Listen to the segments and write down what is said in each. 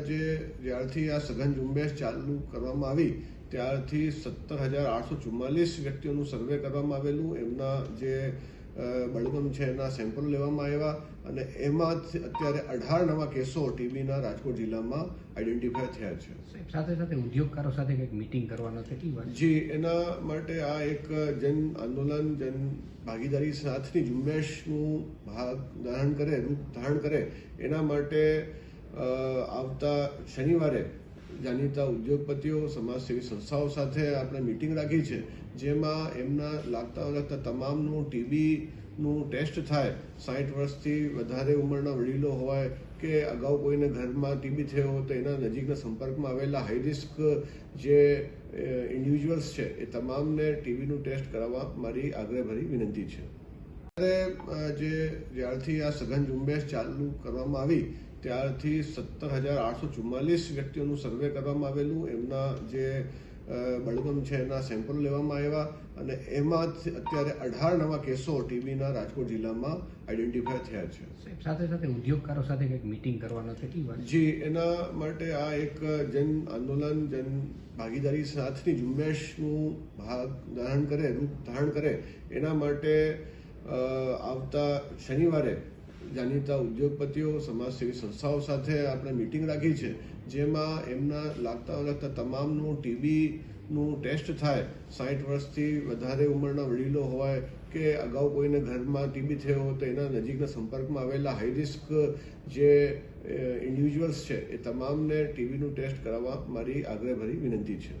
જે જ્યારથી આ સઘન ઝુંબેશ ચાલુ કરવામાં આવી ત્યારથી સત્તર હજાર આઠસો ચુમ્માલીસ વ્યક્તિઓનું સર્વે કરવામાં આવેલું. એમના જે બળગમ છે એના સેમ્પલ લેવામાં આવ્યા અને એમાં અત્યારે અઢાર નવા કેસો ટીબીના રાજકોટ જિલ્લામાં આઈડેન્ટિફાય થયા છે. સાથે સાથે ઉદ્યોગકારો સાથે કંઈક મિટિંગ કરવાનો વાર જી એના માટે આ એક જન આંદોલન જન ભાગીદારી સાથની ઝુંબેશનું ભાગ ધારણ કરે રૂપ ધારણ કરે એના માટે આવતા શનિવારે જાણીતા ઉદ્યોગપતિઓ, સમાજસેવી સંસ્થાઓ સાથે આપણે મિટિંગ રાખી છે, જેમાં એમના લાગતા લાગતા તમામનું ટીબીનું ટેસ્ટ થાય સાઠ વર્ષથી વધારે ઉંમરના વડીલો હોય કે અગાઉ કોઈને ઘરમાં ટીબી થયો તો એના નજીકના સંપર્કમાં આવેલા હાઈ રિસ્ક જે ઇન્ડિવિજ્યુઅલ્સ છે, એ તમામને ટીબીનું ટેસ્ટ કરાવવા મારી આગ્રહભરી વિનંતી છે. ત્યારે જે જ્યારથી આ સઘન ઝુંબેશ ચાલુ કરવામાં આવી ત્યારથી સત્તર હજાર આઠસો ચુમ્માલીસ વ્યક્તિઓનું સર્વે કરવામાં આવેલું. એમના જે બળગમ છે એના સેમ્પલ લેવામાં આવ્યા અને એમાં અત્યારે અઢાર નવા કેસો ટીબીના રાજકોટ જિલ્લામાં આઈડેન્ટિફાય થયા છે. સાથે સાથે ઉદ્યોગકારો સાથે કંઈક મિટિંગ કરવાનો છે જી એના માટે આ એક જન આંદોલન જન ભાગીદારી સાથની ઝુંબેશનું ભાગ ધારણ કરે રૂપ ધારણ કરે એના માટે આવતા શનિવારે જાણીતા ઉદ્યોગપતિઓ, સમાજસેવી સંસ્થાઓ સાથે આપણે મિટિંગ રાખી છે, જેમાં એમના લાગતા લાગતા તમામનું ટીબીનું ટેસ્ટ થાય સાઠ વર્ષથી વધારે ઉંમરના વડીલો હોય કે અગાઉ કોઈને ઘરમાં ટીબી થયો હોય તો એના નજીકના સંપર્કમાં આવેલા હાઈ રિસ્ક જે ઇન્ડિવિજ્યુઅલ્સ છે, એ તમામને ટીબીનું ટેસ્ટ કરાવવા મારી આગ્રહભરી વિનંતી છે.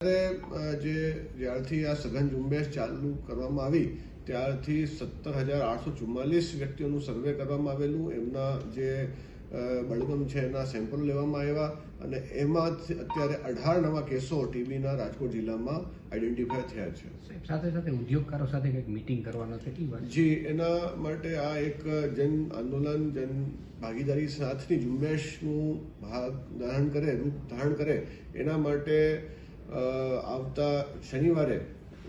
ત્યારે જે જ્યારથી આ સઘન ઝુંબેશ ચાલુ કરવામાં આવી ત્યારથી સત્તર હજાર આઠસો ચુમ્માલીસ વ્યક્તિઓનું સર્વે કરવામાં આવેલું. એમના જે બળગમ છે એના સેમ્પલ લેવામાં આવ્યા અને એમાં અત્યારે અઢાર નવા કેસો ટીબીના રાજકોટ જિલ્લામાં આઈડેન્ટિફાય થયા છે. સાથે સાથે ઉદ્યોગકારો સાથે કંઈક મિટિંગ કરવાનો કેટલી વાર જી એના માટે આ એક જન આંદોલન જન ભાગીદારી સાથની ઝુંબેશનું ભાગ ધારણ કરે રૂપ ધારણ કરે. એના માટે આવતા શનિવારે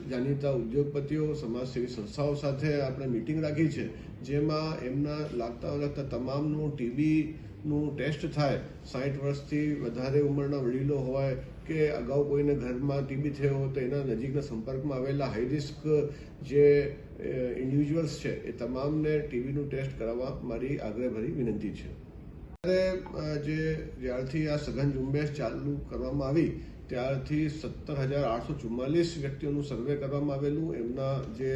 જાણીતા ઉદ્યોગપતિઓ, સમાજસેવી સંસ્થાઓ સાથે આપણે મિટિંગ રાખી છે, જેમાં એમના લાગતા લાગતા તમામનું ટીબીનું ટેસ્ટ થાય સાઠ વર્ષથી વધારે ઉંમરના વડીલો હોય કે અગાઉ કોઈને ઘરમાં ટીબી થયો હોય તો એના નજીકના સંપર્કમાં આવેલા હાઈ રિસ્ક જે ઇન્ડિવિજ્યુઅલ્સ છે, એ તમામને ટીબીનું ટેસ્ટ કરાવવા મારી આગ્રહભરી વિનંતી છે. ત્યારે જે જ્યારથી આ સઘન ઝુંબેશ ચાલુ કરવામાં આવી ત્યારથી સત્તર હજાર આઠસો ચુમ્માલીસ વ્યક્તિઓનું સર્વે કરવામાં આવેલું. એમના જે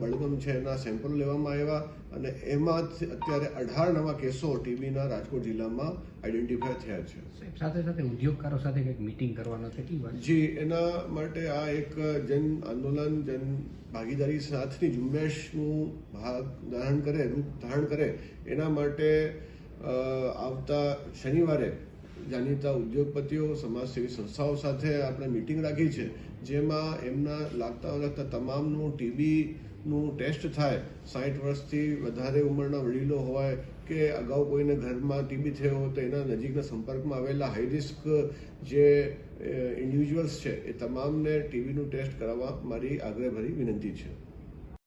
બળગમ છે એના સેમ્પલ લેવામાં આવ્યા અને એમાં અત્યારે અઢાર નવા કેસો ટીબીના રાજકોટ જિલ્લામાં આઈડેન્ટિફાય થયા છે. સાથે સાથે ઉદ્યોગકારો સાથે કંઈક મિટિંગ કરવાનો છે જી એના માટે આ એક જન આંદોલન જન ભાગીદારી સાથની ઝુંબેશનું ભાગ ધારણ કરે રૂપ ધારણ કરે. એના માટે આવતા શનિવારે જાણીતા ઉદ્યોગપતિઓ, સમાજસેવી સંસ્થાઓ સાથે આપણે મિટિંગ રાખી છે, જેમાં એમના લાગતા લાગતા તમામનું ટીબીનું ટેસ્ટ થાય સાઠ વર્ષથી વધારે ઉંમરના વડીલો હોય કે અગાઉ કોઈને ઘરમાં ટીબી થયો હોય તો એના નજીકના સંપર્કમાં આવેલા હાઈ રિસ્ક જે ઇન્ડિવિજ્યુઅલ્સ છે, એ તમામને ટીબીનું ટેસ્ટ કરાવવા મારી આગ્રહભરી વિનંતી છે.